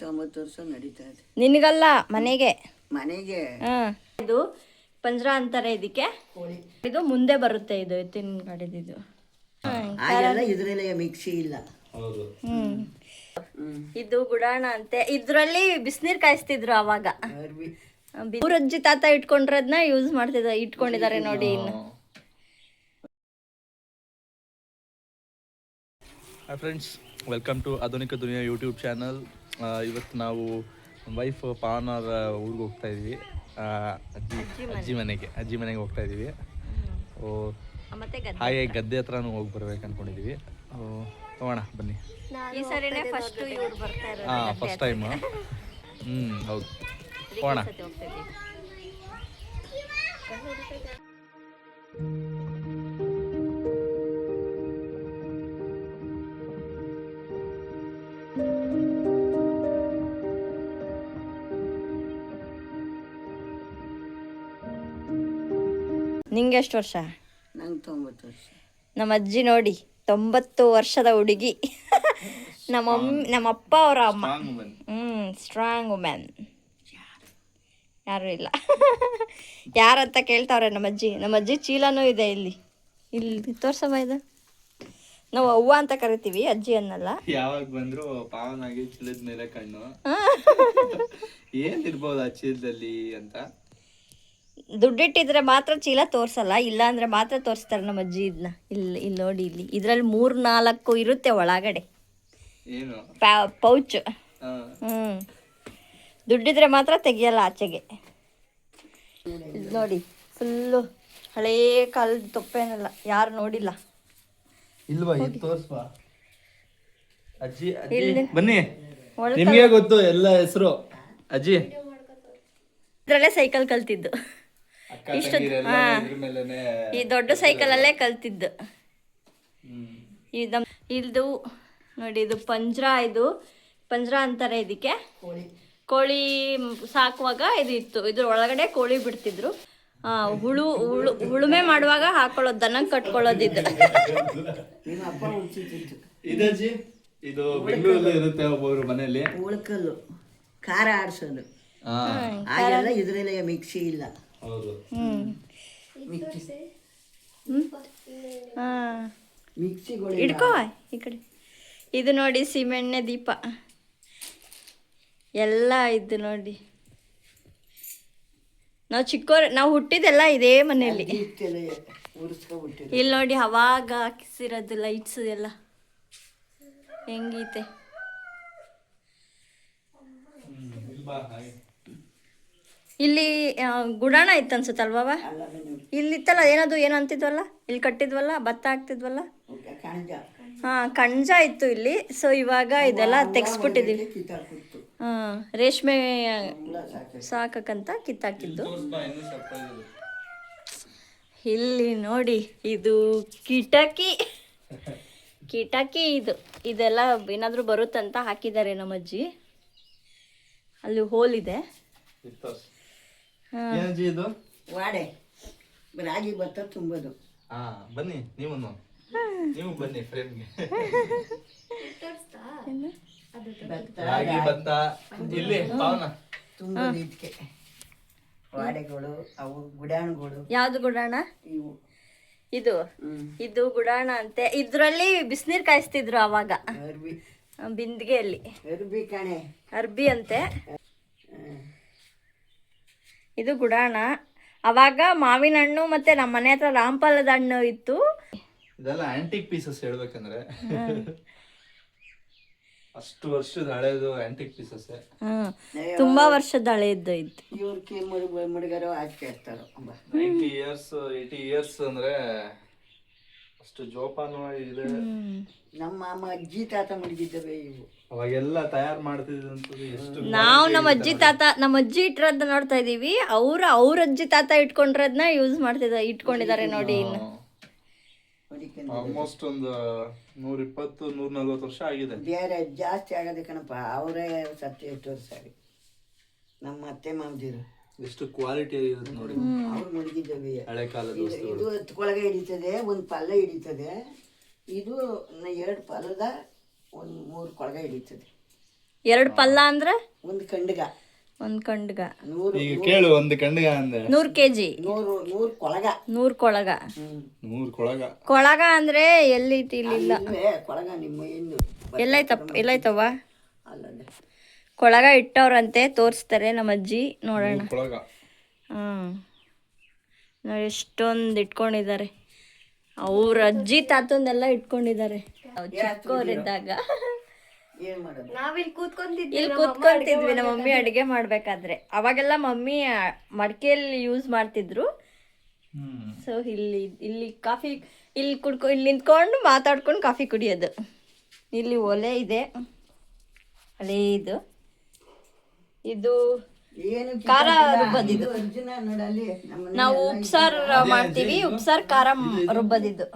ತೊಂಬತ್ತು ವರ್ಷ ನಡೀತಾ ಇದೆ. ನಿನಗಲ್ಲ ಮನೆಗೆ. ಮನೆಗೆ. ಇದು ಪಂಜರ ಅಂತಾರೆ ಇದಕ್ಕೆ. ಇದು ಮುಂದೆ ಬರುತ್ತೆ ಇದು ಎತ್ತಿನ ಕಡೆದಿದ್ದು ಆಗೆಲ್ಲ ಇದ್ರಲ್ಲೇ ಮಿಕ್ಸಿ ಇಲ್ಲ. ಹೌದು. ಹ್ಮ್. ಇದು ಗುಡಾಣ ಅಂತೆ. ಇದ್ರಲ್ಲಿ ಬಿಸಿನೀರ್ ಕಾಯಿಸ್ತಿದ್ರು ಅವಾಗ. ಊರಜ್ಜಿ ತಾತ ಇಟ್ಕೊಂಡ್ರದ್ನ ಯೂಸ್ ಮಾಡ್ತಿದ್ದ ಇಟ್ಕೊಂಡಿದ್ದಾರೆ ನೋಡಿ ಇನ್ನು. ಹಾಯ್ ಫ್ರೆಂಡ್ಸ್ ವೆಲ್ಕಮ್ ಟು ಆಧುನಿಕ ದುನಿಯಾ ಯೂಟ್ಯೂಬ್ ಚಾನಲ್ ಇವತ್ತು ನಾವು ವೈಫ್ ಪಾವನರ ಊರಿಗೆ ಹೋಗ್ತಾ ಇದ್ವಿ. ಅಜ್ಜಿ ಅಜ್ಜಿ ಮನೆಗೆ. ಅಜ್ಜಿ ಮನೆಗೆ ಹೋಗ್ತಾ ಇದ್ದೀವಿ. ಓ ಹಾಗೆ ಗದ್ದೆ ಹತ್ರನೂ ಹೋಗಿ ಬರ್ಬೇಕು ಅನ್ಕೊಂಡಿದೀವಿ. ಓ, ಹೋಗೋಣ ಬನ್ನಿ. ಈ ಸರಿನೇ ಫಸ್ಟ್ ಇವ್ರು ಬರ್ತಾ ಇರೋದು ಹಾಂ ಫಸ್ಟ್ ಟೈಮ್ ಹ್ಞೂ ಹೌದು. ಹೋಗೋಣ ನಿಂಗೆ ಎಷ್ಟು ವರ್ಷ? ನಂಗೆ ತೊಂಬತ್ತು ವರ್ಷ. ನಮ್ಮ ಅಜ್ಜಿ ನೋಡಿ ತೊಂಬತ್ತು ವರ್ಷದ ಹುಡುಗಿ. ನಮ್ಮ ಅಮ್ಮ ನಮ್ಮ ಅಪ್ಪ ಅವರ ಅಮ್ಮ. ಹ್ಮ್ ಸ್ಟ್ರಾಂಗ್ ವುಮೆನ್ ಯಾರು ಇಲ್ಲ. ಯಾರಂತ ಕೇಳ್ತಾವ್ರೆ ನಮ್ಮ ಅಜ್ಜಿ. ನಮ್ಮ ಅಜ್ಜಿ ಚೀಲನೂ ಇದೆ ಇಲ್ಲಿ. ಇಲ್ಲಿ ತೋರ್ಸಮ್ಮ ಇದು. ನಾವು ಅವ್ವ ಅಂತ ಕರಿತೀವಿ ಅಜ್ಜಿ ಅನ್ನಲ್ಲ. ಯಾವಾಗ ಬಂದ್ರು ಪಾವನಾಗಿ ಚೀಲದ ಮೇಲೆ ಕಣ್ಣು. ಏನ್ ಇರ್ಬೋದು ಆ ಚೀಲದಲ್ಲಿ ಅಂತ? ದುಡ್ಡಿಟ್ಟಿದ್ರೆ ಮಾತ್ರ ಚೀಲ ತೋರ್ಸಲ್ಲ ಇಲ್ಲ ಅಂದ್ರೆ ಮಾತ್ರ ತೋರಿಸ್ತಾರೆ ನಮ್ಮ ಅಜ್ಜಿ ಇದನ್ನ ಇಲ್ಲಿ ಇಲ್ಲಿ ನೋಡಿ ಇಲ್ಲಿ. ಇದ್ರಲ್ಲಿ ಮೂರ್ ನಾಲ್ಕು ಇರುತ್ತೆ ಒಳಗಡೆ. ಪೌಚ್. ಹ್ಮ್. ದುಡ್ಡಿದ್ರೆ ಮಾತ್ರ ತೆಗಿಯಲ್ಲ ಆಚೆಗೆ. ನೋಡಿ ಫುಲ್ಲು ಹಳೇ ಕಾಲದ ತೊಪ್ಪೇನಲ್ಲ ಯಾರು ನೋಡಿಲ್ಲ. ಇಲ್ವಾ ಇದು ತೋರ್ಸ್ಬಾ ಅಜ್ಜಿ ಬನ್ನಿ. ನಿಮಗೆ ಗೊತ್ತು ಎಲ್ಲ ಹೆಸರು. ಅಜ್ಜಿ. ಇದ್ರಲ್ಲೇ ಸೈಕಲ್ ಕಲ್ತಿದ್ದು. ಇಷ್ಟು ಹಾ. ಈ ದೊಡ್ಡ ಸೈಕಲ್ ಅಲ್ಲೇ ಕಲ್ತಿದ್ದು. ಇದು ಇದು ನೋಡಿ ಇದು ಪಂಜ್ರ ಇದು. ಪಂಜ್ರ ಅಂತಾರೆ ಇದಕ್ಕೆ. ಕೋಳಿ. ಸಾಕುವಾಗ ಇದು ಇತ್ತು. ಇದ್ರ ಒಳಗಡೆ ಕೋಳಿ ಬಿಡ್ತಿದ್ರು. ಆ, ಹುಳು ಹುಳು ಉಳುಮೆ ಮಾಡುವಾಗ ಹಾಕೊಳ್ಳೋದು ದನ ಕಟ್ಕೊಳ್ಳೋದಿದ್ದು ಇದಜ್ಜಿ ಇದು ಬೆಂಗಳೂರಲ್ಲಿ ಇರುತ್ತೆ ಒಬ್ಬೊಬ್ರು ಮನೆಯಲ್ಲಿ. ಉಳ್ಕಲ್ಲು. ಖಾರ ಆಡ್ಸೋದು. ಇದ್ರಲ್ಲೇ ಮಿಕ್ಸಿ ಇಲ್ಲ. ಹೌದು. ಹಾ. ಇಡ್ಕೋ ಈ ಕಡೆ. ಇದು ನೋಡಿ ಸೀಮೆಣ್ಣೆ ದೀಪ. ಎಲ್ಲ ಇದು ನೋಡಿ. ನಾವು ಚಿಕ್ಕೋರ್ ನಾವು ಹುಟ್ಟಿದೆಲ್ಲ ಇದೇ ಮನೆಯಲ್ಲಿ. ಇಲ್ಲಿ ನೋಡಿ ಅವಾಗ ಹಾಕಿಸಿರೋದು ಲೈಟ್ಸ್ ಎಲ್ಲ. ಹೆಂಗೈತೆ. ಇಲ್ಲಿ ಗುಡಾಣ ಇತ್ತು ಅನ್ಸುತ್ತಲ್ವಾ ಇಲ್ಲಿತ್ತಲ್ಲ ಏನದು ಏನು ಅಂತಿದ್ವಲ್ಲ? ಇಲ್ಲಿ ಕಟ್ಟಿದ್ವಲ್ಲ ಭತ್ತ ಹಾಕ್ತಿದ್ವಲ್ಲ? ಹಾ ಕಣಜ ಇತ್ತು ಇಲ್ಲಿ. ಸೊ ಇವಾಗ ಇದೆಲ್ಲ ತೆಗ್ಸ್ಬಿಟ್ಟಿದೀವಿ. ಹಾ ರೇಷ್ಮೆ ಸಾಕಂತ ಸಾಕಕ್ಕಂತ ಕಿತ್ತಾಕಿದ್ದು ಇಲ್ಲಿ ನೋಡಿ ಇದು ಕಿಟಕಿ. ಕಿಟಕಿ ಇದು. ಇದೆಲ್ಲ ಏನಾದರೂ ಬರುತ್ತಂತ ಹಾಕಿದ್ದಾರೆ ನಮ್ಮ ಅಜ್ಜಿ. ಅಲ್ಲಿ ಹೋಲ್ ಇದೆ. ಏನಜ್ಜಿ ಇದು? ವಾಡೆ. ರಾಗಿ ಭತ್ತ ತುಂಬೋದು. ಹಾ ಬನ್ನಿ ನೀವು ನೀವು ಬನ್ನಿ ಫ್ರೇಮ್ಗೆ ಭತ್ತ ರಾಗಿ ಭತ್ತ ಇಲ್ಲಿ ಪಾವನ. ತುಂಬೋದು ಇದಕ್ಕೆ ವಾಡೆಗಳು ಅವು ಗುಡಾಣಗಳು. ಯಾವ್ದು ಗುಡಾಣ? ಇವು. ಇದು? ಇದು ಗುಡಾಣ ಅಂತೆ. ಇದ್ರಲ್ಲಿ ಬಿಸಿನೀರ್ ಕಾಯಿಸ್ತಿದ್ರು ಅವಾಗ. ಬಿಂದಿಗೆಯಲ್ಲಿ. ಅರ್ಬಿ ಕಣೆ. ಅರ್ಬಿ ಅಂತೆ. ಇದು ಗುಡಾಣ. ಅವಾಗ ಮಾವಿನ ಹಣ್ಣು ಮತ್ತೆ ನಮ್ಮ ಮನೆ ಹತ್ರ ರಾಮಫಲದ ಹಣ್ಣು ಇತ್ತು. ಇದೆಲ್ಲ ಆಂಟಿಕ್ ಪೀಸಸ್ ಹೇಳ್ಬೇಕಂದ್ರೆ. ಅಷ್ಟು ವರ್ಷದ ಹಳೆಯದು ಆಂಟಿಕ್ ಪೀಸಸ್ ತುಂಬಾ ವರ್ಷದ ಹಳೆಯದ್ದು ಇತ್ತು. ಇವ್ರಿಗೆ ಮುಡುಗ ಮುಡುಗರು ನೈಂಟಿ ಇಯರ್ಸ್ ಏಯ್ಟಿ ಇಯರ್ಸ್ ಅಂದ್ರೆ ಅಷ್ಟು ಜೋಪಾನ ಇದೆ. ನಮ್ಮ ಅಮ್ಮ ಅಜ್ಜಿ ತಾತ ಮಡಗಿದ್ದವೆ ಇವು. ಅವಾಗೆಲ್ಲ ತಯಾರು ಮಾಡ್ತಿದ್ದಂಥದ್ದು ಎಷ್ಟು ನಾವು ನಮ್ಮ ಅಜ್ಜಿ ತಾತ ನಮ್ಮ ಅಜ್ಜಿ ಇಟ್ಟಿರೋದನ್ನ ನೋಡ್ತಾ ಇದೀವಿ. ಅವ್ರ ಅವ್ರ ಅಜ್ಜಿ ತಾತ ಇಟ್ಕೊಂಡಿರೋದನ್ನ ಯೂಸ್ ಮಾಡ್ತಿದ್ದ ಇಟ್ಕೊಂಡಿದ್ದಾರೆ ನೋಡಿ ಇನ್ನು. ಆಲ್ಮೋಸ್ಟ್ ಒಂದು ನೂರ ಇಪ್ಪತ್ತು ನೂರ ನಲ್ವತ್ತು ವರ್ಷ ಆಗಿದೆ. ಬೇರೆ ಜಾಸ್ತಿ ಆಗದೆ ಕಣಪ್ಪ ಅವರೇ ಸತ್ಯ ಎಷ್ಟು ವರ್ಷ ಆಗಿ ನಮ್ಮ ಅತ್ತೆ ಮಾಮದಿರು. ಎಷ್ಟು ಕ್ವಾಲಿಟಿ ಇರುತ್ತೆ ನೋಡಿ. ಅವ್ರು ಮಡಗಿದ್ದವೆ ಹಳೆ ಕಾಲದ ಇದು ವಸ್ತುಗಳು. ಹಿಡಿತದೆ ಒಂದು ಪಲ್ಲ ಹಿಡಿತದೆ. ಇದು ನ- ಎರಡು ಪಲ್ಲದ ಒಂದು ಮೂರು ಕೊಳಗ ಹಿಡಿತದೆ. ಎರಡು ಪಲ್ಲ ಅಂದ್ರೆ? ಒಂದು ಕಂಡಗ. ಒಂದು ಕಂಡಗ. ನೂರು ಈಗ ಕೇಳು ಒಂದು ಕಂಡಗ ಅಂದ್ರೆ? ನೂರು ಕೆಜಿ. ನೂರು ನೂರು ಕೊಳಗ. ನೂರು ಕೊಳಗ. ನೂರು ಕೊಳಗ. ಕೊಳಗ ಅಂದ್ರೆ ಎಲ್ಲೈತಿ ಇಲ್ಲಿಲ್ಲ ಇಲ್ವೇ ಕೊಳಗ ನಿಮ್ಮ ಇನ್ನು ಎಲ್ಲೈತಪ್ಪ ಎಲ್ಲೈತವ್ವ ಅಲ್ಲದೆ. ಕೊಳಗ ಇಟ್ಟವ್ರಂತೆ ತೋರಿಸ್ತಾರೆ ನಮ್ಮ ಅಜ್ಜಿ ನೋಡೋಣ ಹಾಂ. ಹ್ಮ್ ನೋಡಿ ಎಷ್ಟೊಂದು ಇಟ್ಕೊಂಡಿದ್ದಾರೆ. ಅವ್ರ ಅಜ್ಜಿ ತಾತಂದೆಲ್ಲ ಇಟ್ಕೊಂಡಿದ್ದಾರೆ. ಚಿಕ್ಕವರಿದ್ದಾಗ ಏನ್ ಮಾಡೋದು? ನಾವಿಲ್ಲಿ ಕೂತ್ಕೊಂತಿದ್ವಿ ಇಲ್ಲಿ ಕೂತ್ಕೊಂತಿದ್ವಿ ನಮ್ಮ ಮಮ್ಮಿ ಅಡಿಗೆ ಮಾಡ್ಬೇಕಾದ್ರೆ. ಅವಾಗೆಲ್ಲ ಮಮ್ಮಿ ಮಡಿಕೆಯಲ್ಲಿ ಯೂಸ್ ಮಾಡ್ತಿದ್ರು. ಸೊ ಇಲ್ಲಿ ಇಲ್ಲಿ ಕಾಫಿ ಇಲ್ಲಿ ಕುಡ್ಕೊ ಇಲ್ಲಿ ನಿಂತ್ಕೊಂಡು ಮಾತಾಡ್ಕೊಂಡು ಕಾಫಿ ಕುಡಿಯೋದು. ಇಲ್ಲಿ ಒಲೆ ಇದೆ. ಅಲ್ಲೇ ಇದು. ಏನು ಖಾರ ರುಬ್ಬದಿದ್ದು ಅರ್ಜುನ ನೋಡಲ್ಲಿ ನಮ್ಮ ನಾವು ಉಪ್ಸಾರ್ ಮಾಡ್ತೀವಿ ಉಪ್ಸಾರ್ ಖಾರ ರುಬ್ಬದಿದ್ದು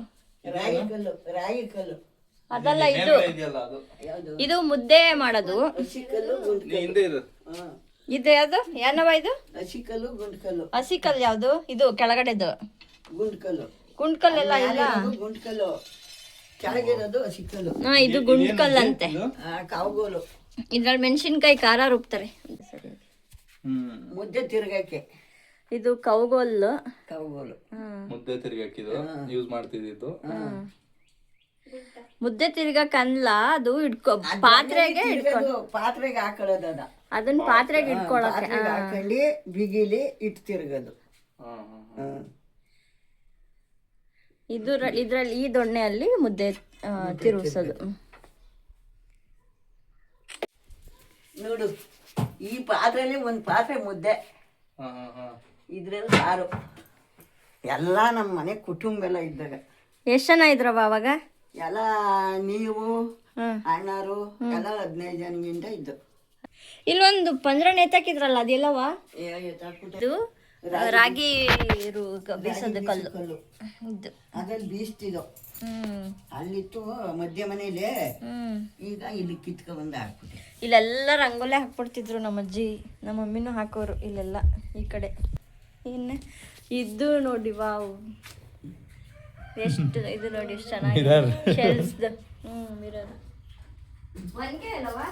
ಅದೆಲ್ಲ ಇದು. ಇದೆಯಲ್ಲ ಅದು? ಇದು ಮುದ್ದೆ ಮಾಡೋದು. ಇದು ಯಾವ್ದು? ಏನವ ಇದು? ಹಸಿ ಕಲ್ಲು ಹಸಿಕಲ್ ಯಾವ್ದು? ಇದು ಕೆಳಗಡೆದು. ಗುಂಡ್ಕಲ್ಲು ಗುಂಡ್ಕಲ್ ಗುಂಡ್ಕಲ್ಲೆಲ್ಲ ಇಲ್ಲ ಗುಂಡ್ಕಲ್ಲು ಗುಂಡ್ ಕಲ್ಲು. ಕೆಳಗಿರೋದು ಹಸಿಕಲ್ಲು ಹಾ ಇದು ಗುಂಡ್ಕಲ್ ಅಂತೆ ಕಾವುಗೋಲು. ಇದ್ರಲ್ಲಿ ಮೆಣಸಿನ್ಕಾಯಿ ಖಾರ ರುಬ್ತಾರೆ. ಸರಿ ಮುದ್ದೆ ತಿರ್ಗಕ್ಕೆ ಇದು ಕೌಗೋಲ್. ಕೌಗೋಲು. ಮುದ್ದೆ ತಿರ್ಗಾಕಿದು ಯೂಸ್ ಮಾಡ್ತಿದ್ದಿದ್ದು? ಮುದ್ದೆ ತಿರ್ಗಕ್ ಅನ್ಲ ಅದು ಇಟ್ಕೊ ಪಾತ್ರೆಗೆ ಇಟ್ಕೊಂಡು ಪಾತ್ರೆಗೆ ಹಾಕೊಳ್ಳೋದು ಅದ. ಅದನ್ನ ಪಾತ್ರೆಗೆ ಇಟ್ಕೊಳ್ಳೋಕೆ ಹಾಕೊಂಡು ಬಿಗಿಲಿ ಇಟ್ಟು ತಿರ್ಗೋದು. ಇದ್ರ ಇದ್ರಲ್ಲಿ ಈ ದೊಣ್ಣೆಯಲ್ಲಿ ಮುದ್ದೆ ತಿರುಗಿಸೋದು. ನೋಡು. ಈ ಪಾತ್ರೆಲಿ ಒಂದು ಪಾತ್ರೆ ಮುದ್ದೆ. ಹಾ ಹಾ ಹಾ. ಇದ್ರಲ್ಲಿ ಸಾರು. ಎಲ್ಲ ನಮ್ಮ ಮನೆ ಕುಟುಂಬ ಎಲ್ಲ ಇದ್ದಾಗ. ಎಷ್ಟ್ ಜನ ಇದ್ರವ ಅವಾಗ? ಎಲ್ಲ ನೀವು ಅಣ್ಣರು ಎಲ್ಲ ಹದಿನೈದು ಜನಗಿಂತ ಇದ್ದು. ಇಲ್ಲೊಂದು ಪಂದ್ರ ಎತ್ತಾಕಿದ್ರಲ್ಲ ಅದೆಲ್ಲವ. ಇದು ರಾಗಿ ಬೀಸದ ಕಲ್ಲು. ಕಲ್ಲು. ಇದು. ಅದ್ರಲ್ಲಿ ಬೀಸ್ತಿದ್ದು. ಅಲ್ಲಿತ್ತು ಮಧ್ಯ ಮನೇಲಿ ಹ್ಮ್. ಈಗ ಇಲ್ಲಿ ಕಿತ್ಕೊ ಬಂದು ಹಾಕ್ಬಿಟ್ಟೆ. ಇಲ್ಲೆಲ್ಲ ರಂಗೋಲೆ ಹಾಕ್ಬಿಡ್ತಿದ್ರು ನಮ್ಮ ಅಜ್ಜಿ ನಮ್ಮ ಮಮ್ಮಿನೂ ಹಾಕೋರು ಇಲ್ಲೆಲ್ಲ ಈ ಕಡೆ. ಇನ್ನು ಇದು ನೋಡಿ ವಾವ್. ಎಷ್ಟು ಇದು ನೋಡಿ ಎಷ್ಟು ಚೆನ್ನಾಗಿದೆ. ಶೆಲ್ಸ್ದು ಹ್ಞೂ ಮಿರರ್ ಒನ್ಕೆ ಅಲ್ಲವಾ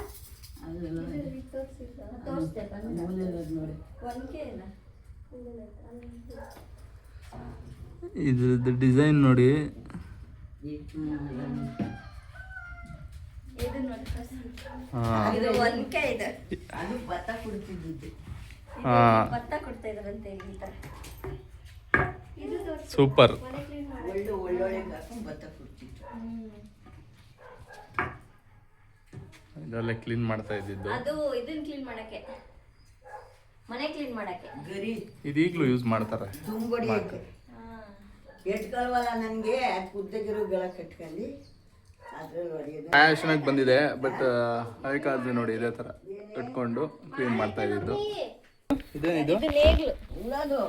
ನೋಡಿ. ಒನ್ಕೆ ಇಲ್ಲ ಇದ್ರದ್ದು ಡಿಸೈನ್ ನೋಡಿ. ಸೂಪರ್. ಇದೆಲ್ಲ ಕ್ಲೀನ್ ಮಾಡ್ತಾ ಇದ್ದಿದ್ದು. ಅದು ಇದನ್ನ ಕ್ಲೀನ್ ಮಾಡಕ್ಕೆ. ಮನೆ ಕ್ಲೀನ್ ಮಾಡಕ್ಕೆ. ಗರಿ ಇದು ಈಗಲೂ ಯೂಸ್ ಮಾಡ್ತಾರೆ. ಎಟ್ಕೊಳ್ವಲ್ಲ ನನಗೆ? ಉದ್ದಗಿರೋ ಗಳ ಕಟ್ಕೊಂಡು. ಅದ್ರಲ್ಲಿ ಹೊಡೆಯೋದು ಫ್ಯಾಷನಾಗಿ ಬಂದಿದೆ ಬಟ್ ಹಳೆ ನೋಡಿ ಇದೇ ಥರ ಕಟ್ಕೊಂಡು ಕ್ಲೀನ್ ಮಾಡ್ತಾ ಇದ್ದಿದ್ದು. ಇದೇನಿದು ಇದು? ನೇಗ್ಲು ಉಳೋದು.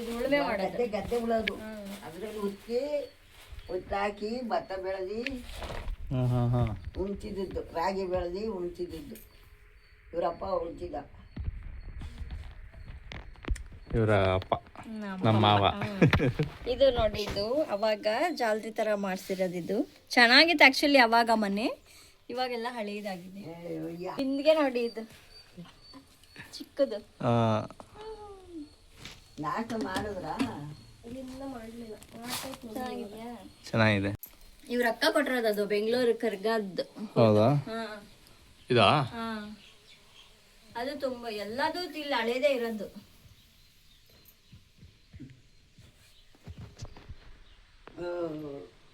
ಇದು ಉಳುಮೆ ಮಾಡೋದು. ಗದ್ದೆ ಗದ್ದೆ ಉಳೋದು. ಅದ್ರಲ್ಲಿ ಉತ್ತಿ ಉತ್ತಾಕಿ ಭತ್ತ ಬೆಳೆದಿ ಹಾಂ ಹಾಂ ಹಾಂ ಉಣ್ತಿದ್ದು ರಾಗಿ ಬೆಳೆದಿ ಉಣ್ತಿದ್ದು ಇವರಪ್ಪ ಉಣ್ತಿದ್ದ. ಇವರ ಅಪ್ಪ ನಮ್ಮ ಮಾವ. ಇದು ನೋಡಿ ಇದು ಅವಾಗ ಜಾಲ್ರಿ ತರ ಮಾಡ್ಸಿರೋದು ಇದು. ಚೆನ್ನಾಗಿತ್ತು ಆಕ್ಚುಲಿ ಅವಾಗ ಮನೆ. ಇವಾಗೆಲ್ಲ ಹಳೇದಾಗಿದೆ. ಹಿಂದ್ಗೆ ನೋಡಿ ಇದು. ಚಿಕ್ಕದು. ಆ, ನಾಟ ಮಾಡಿದ್ರ? ಚೆನ್ನಾಗಿದ್ಯಾ? ಚೆನ್ನಾಗಿದೆ. ಇವ್ರ ಅಕ್ಕ ಕೊಟ್ಟಿರೋದು ಅದು ಬೆಂಗಳೂರು ಕರ್ಗದ್ದು. ಹೌದಾ? ಹಾ. ಇದಾ? ಹಾ. ಅದು ತುಂಬಾ ಎಲ್ಲದೂ ಇಲ್ಲಿ ಹಳೇದೇ ಇರೋದು.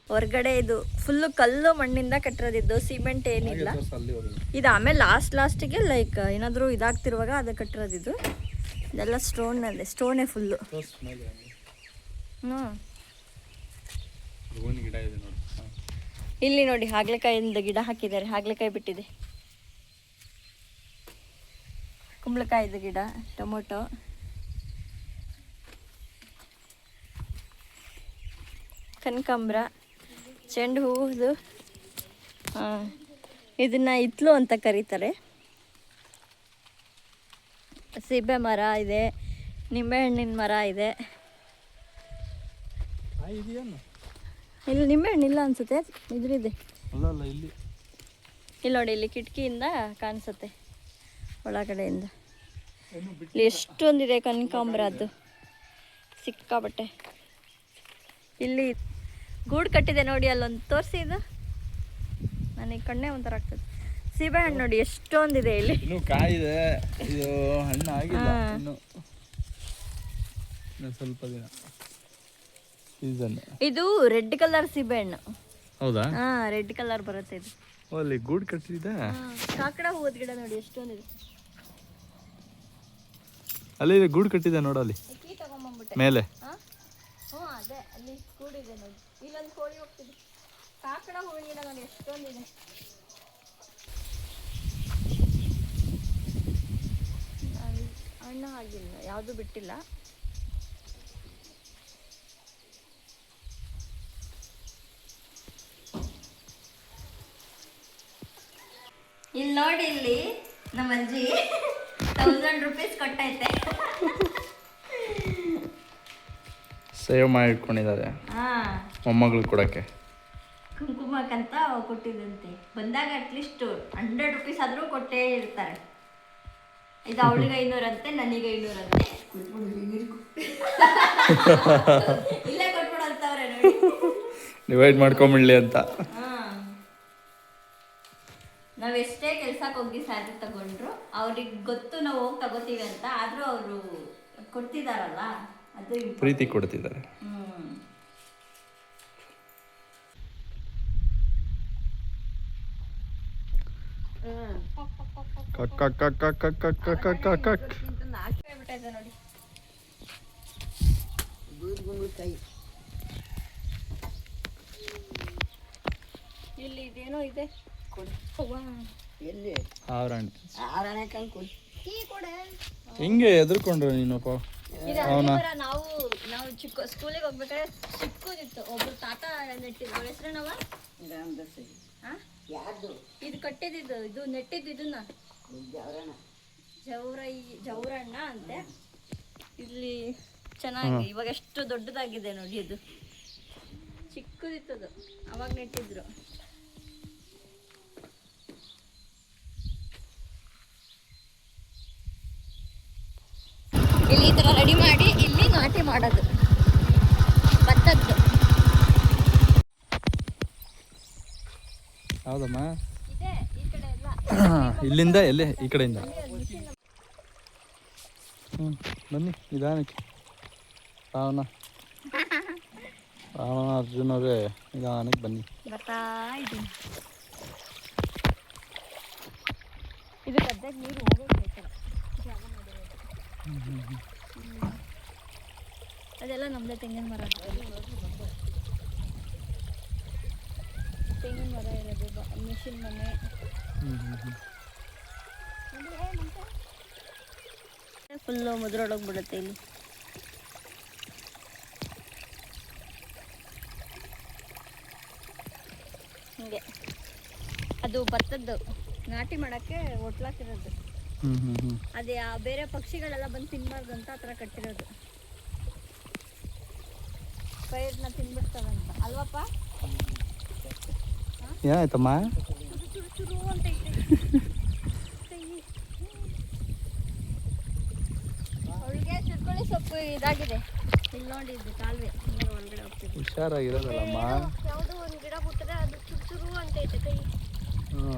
ಹೊರಗಡೆ ಇದು ಫುಲ್ಲು ಕಲ್ಲು ಮಣ್ಣಿಂದ ಕಟ್ಟಿರೋದಿದ್ದು ಸಿಮೆಂಟ್ ಏನಿಲ್ಲ. ಇದು ಆಮೇಲೆ ಲಾಸ್ಟ್ ಲಾಸ್ಟಿಗೆ ಲೈಕ್ ಏನಾದರೂ ಇದಾಗ್ತಿರುವಾಗ ಅದು ಕಟ್ಟಿರೋದಿದ್ದು. ಇದೆಲ್ಲ ಸ್ಟೋನಲ್ಲಿ ಸ್ಟೋನೇ ಫುಲ್ಲು ಹ್ಞೂ. ಇಲ್ಲಿ ನೋಡಿ ಹಾಗಲಕಾಯಿಂದ ಗಿಡ ಹಾಕಿದ್ದಾರೆ. ಹಾಗಲಕಾಯಿ ಬಿಟ್ಟಿದೆ. ಕುಂಬಳಕಾಯಿದು ಗಿಡ ಟೊಮೊಟೊ. ಕನಕಾಂಬ್ರ ಚೆಂಡು ಹೂವುದು ಇದನ್ನ ಇತ್ಲು ಅಂತ ಕರೀತಾರೆ. ಸೀಬೆ ಮರ ಇದೆ ನಿಂಬೆಹಣ್ಣಿನ ಮರ ಇದೆ. ಇಲ್ಲಿ ನಿಂಬೆಹಣ್ಣು ಇಲ್ಲ ಅನ್ಸುತ್ತೆ ಇದ್ರಿದೆ. ಇಲ್ಲಿ. ನೋಡಿ ಇಲ್ಲಿ ಕಿಟಕಿಯಿಂದ ಕಾಣಿಸುತ್ತೆ ಒಳಗಡೆಯಿಂದ. ಇಲ್ಲಿ ಎಷ್ಟೊಂದಿದೆ ಕನಕಾಂಬ್ರದ್ದು ಅದು. ಸಿಕ್ಕಾಬಟ್ಟೆ ಇಲ್ಲಿ ಗೂಡು ಕಟ್ಟಿದೆ ನೋಡಿ ಅಲ್ಲೊಂದು ತೋರಿಸಿ ಇದು. ನನಗೆ ಕಣ್ಣೇ ಒಂಥರ ಆಗ್ತದೆ. ಸೀಬೆಹಣ್ಣು ನೋಡಿ ಎಷ್ಟೊಂದಿದೆ ಇಲ್ಲಿ. ಇನ್ನು ಕಾಯಿದೆ. ಇದು ಹಣ್ಣು ಆಗಿಲ್ಲ. ಇನ್ನು ಸ್ವಲ್ಪ ದಿನ. ಸೀಸನ್. ಇದು ರೆಡ್ ಕಲರ್ ಸೀಬೆಹಣ್ಣು ಹೌದಾ? ಹಾ ರೆಡ್ ಕಲರ್ ಬರುತ್ತೆ ಇದು. ಅಲ್ಲಿ ಗೂಡು ಕಟ್ಟಿದೆ ಕಾಕಡ ಹೂವದ ಗಿಡ ನೋಡಿ ಎಷ್ಟೊಂದಿದೆ. ಅಲ್ಲಿ ಇದೆ ಗೂಡು ಕಟ್ಟಿದೆ ನೋಡಲ್ಲಿ ಮೇಲೆ. ಹ್ಞೂ ಅದೇ ಅಲ್ಲಿ ಗೂಡಿದೆ ನೋಡಿ. ಇಲ್ಲೊಂದು ಕೋಳಿ ಹೋಗ್ತಿದೆ. ಕಾಕಡ ನಾನು ಗಿಡ ನೋಡಿ ಎಷ್ಟೊಂದಿದೆ. ಅಲ್ಲಿ ಹಣ್ಣು ಆಗಿಲ್ಲ ಯಾವುದು ಬಿಟ್ಟಿಲ್ಲ. ಇಲ್ಲಿ ನೋಡಿ ಇಲ್ಲಿ ನಮ್ಮ ಅಜ್ಜಿ ತೌಸಂಡ್ ರುಪೀಸ್ ಕೊಟ್ಟೈತೆ. ಸೇವ್ ಮಾಡಿ ಇಟ್ಕೊಂಡಿದ್ದಾರೆ ಹಾ. ಮೊಮ್ಮಗಳು ಕೊಡಕ್ಕೆ? ಕುಂಕುಮಕ್ಕಂತ ಕೊಟ್ಟಿದಂತೆ ಬಂದಾಗ ಅಟ್ಲೀಸ್ಟ್ ಹಂಡ್ರೆಡ್ ರುಪೀಸ್ ಆದರೂ ಕೊಟ್ಟೇ ಇರ್ತಾರೆ. ಇದು ಅವಳಿಗೆ ಐನೂರಂತೆ ನನಗೆ ಐನೂರಂತೆ. ಇಲ್ಲೇ ಕೊಟ್ಬಿಡಂತವ್ರೆ ಡಿವೈಡ್ ಮಾಡ್ಕೊಂಬಿಡ್ಲಿ ಅಂತ. ಹಾ. ನಾವ್ ಎಷ್ಟೇ ಕೆಲ್ಸಕ್ಕೆ ಹೋಗಿ ಸ್ಯಾಲ್ರಿ ತಗೊಂಡ್ರು ಅವ್ರಿಗೆ ಗೊತ್ತು ನಾವು ಹೋಗಿ ತಗೋತೀವಿ ಅಂತ ಆದ್ರೂ ಅವರು ಕೊಡ್ತಿದಾರಲ್ಲ ಅದು ಪ್ರೀತಿ ಕೊಡ್ತಿದ್ದಾರೆ ಹ್ಮ್ ಕಕ್ ಕಕ್ ಕಕ್ ಕಕ್ ಕಕ್ ಕಕ್ ಕಕ್ ಕಕ್ ಕಕ್ ಕಕ್. ಆಗ್ಬಿಟ್ಟೈತೆ ನೋಡಿ ಬೂದ್ಗುಂಬು ಕೈ ಇಲ್ಲಿ ಇದೇನೋ ಇದೆ. ಎಲ್ಲಿ ಆವರಣೆ ಕಂಡು. ಹಿಂಗೆ ಎದುರ್ಕೊಂಡ್ರು ನೀನಪ್ಪ. ಅವನ. ನಾವು ನಾವು ಚಿಕ್ಕ ಸ್ಕೂಲಿಗೆ ಹೋಗ್ಬೇಕಾದ್ರೆ ಚಿಕ್ಕದಿತ್ತು. ಒಬ್ರು ತಾತ ನೆಟ್ಟಿದ್ರು. ಅವ್ರ ನಾವ ಇದು ಕಟ್ಟಿದ್ದು ಇದು ನೆಟ್ಟಿದ್ದು ಇದನ್ನ. ಅವರಣ ಜೌರೈ ಜೌರಣ್ಣ ಅಂತೆ. ಇಲ್ಲಿ ಚೆನ್ನಾಗಿ ಇವಾಗ ಎಷ್ಟು ದೊಡ್ಡದಾಗಿದೆ ನೋಡಿ ಅದು. ಚಿಕ್ಕದಿತ್ತದು ಅವಾಗ ನೆಟ್ಟಿದ್ರು. ಇಲ್ಲಿ ಈ ಥರ ರೆಡಿ ಮಾಡಿ ಇಲ್ಲಿ ನಾಟಿ ಮಾಡೋದು. ಭತ್ತದ್ದು. ಹೌದಮ್ಮ. ಇಲ್ಲಿಂದ ಎಲ್ಲೇ? ಈ ಕಡೆಯಿಂದ. ಹ್ಞೂ ಬನ್ನಿ ನಿಧಾನಕ್ಕೆ. ರಾವಣ. ರಾವಣ ಅರ್ಜುನ್ ನಿಧಾನಕ್ಕೆ ಬನ್ನಿ. ಅದೆಲ್ಲ ನಮ್ಮದೇ ತೆಂಗಿನ ಮರ. ತೆಂಗಿನ ಮರ ಇರೋದು ಮಿಷಿನ್ ಮನೆ. ಫುಲ್ಲು ಮುದ್ರೊಳಗೆ ಇಲ್ಲಿ. ಹಿಂಗೆ. ಅದು ಭತ್ತದ್ದು. ನಾಟಿ ಮಾಡೋಕ್ಕೆ ಒಟ್ಲಾಕಿರೋದು. ಅದೇ ಆ ಬೇರೆ ಪಕ್ಷಿಗಳೆಲ್ಲ ಬಂದು ತಿನ್ಬಾರ್ದು ಅಂತ ಆ ಥರ ಕಟ್ಟಿರೋದು. ಪೈರ್ನ ತಿನ್ಬಿಡ್ತಾವಂತ ಅಲ್ವಪ್ಪ? ಏನಾಯ್ತಮ್ಮ ಸೊಪ್ಪು ಇದಾಗಿದೆ ಇಲ್ಲಿ ಹುಷಾರಾಗಿರೋದಲ್ಲಮ್ಮ ಯಾವುದೋ ಒಂದು ಗಿಡ ಅದು ಚುರು ಚುರು ಅಂತ ಐತೆ ಕೈ. ಹ್ಞೂ